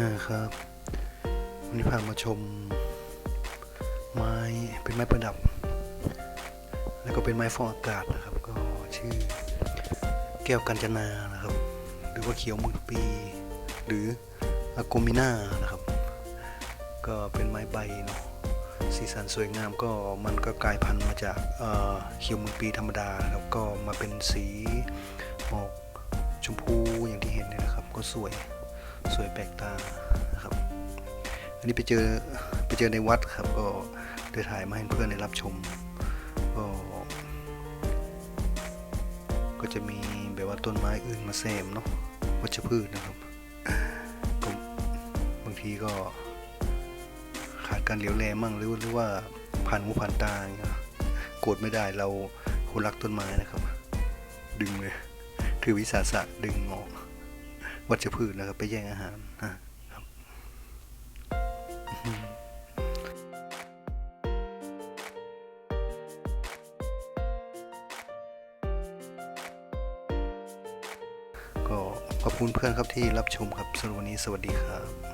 อ่าครับ วันนี้พามาชม ไม้เป็นไม้ประดับ แล้วก็เป็นไม้ฟอกอากาศนะครับ ก็ชื่อแก้วกัญจนานะครับ หรือว่าเขียวมื่นปี หรืออโกมิน่านะครับ ก็เป็นไม้ใบเนาะสีสันสวยงามก็มันก็กลายพันธุ์มาจากเขียวมื่นปีธรรมดาครับก็มาเป็นสีออกชมพูอย่างที่เห็นเนี่ยนะครับ ก็สวย สวยแปลกตาครับ อันนี้ไปเจอไปเจอในวัดครับ ก็เลยถ่ายมาให้เพื่อนได้รับชม ก็ ก็จะมีแบบว่าต้นไม้อื่นมาแซมเนาะวัชพืชนะครับก็บางทีก็ขาดการเหลียวแลมั่งหรือหรือว่าผ่านหูผ่านตาอย่างเงี้ยโกรธไม่ได้เราคนรักต้นไม้นะครับ ดึงเลยถือวิสาสะดึงออก วัชพืชนะครับ ไปแย่งอาหารนะครับก็ขอบคุณเพื่อนครับที่รับชมครับสำหรับวันนี้สวัสดีครับ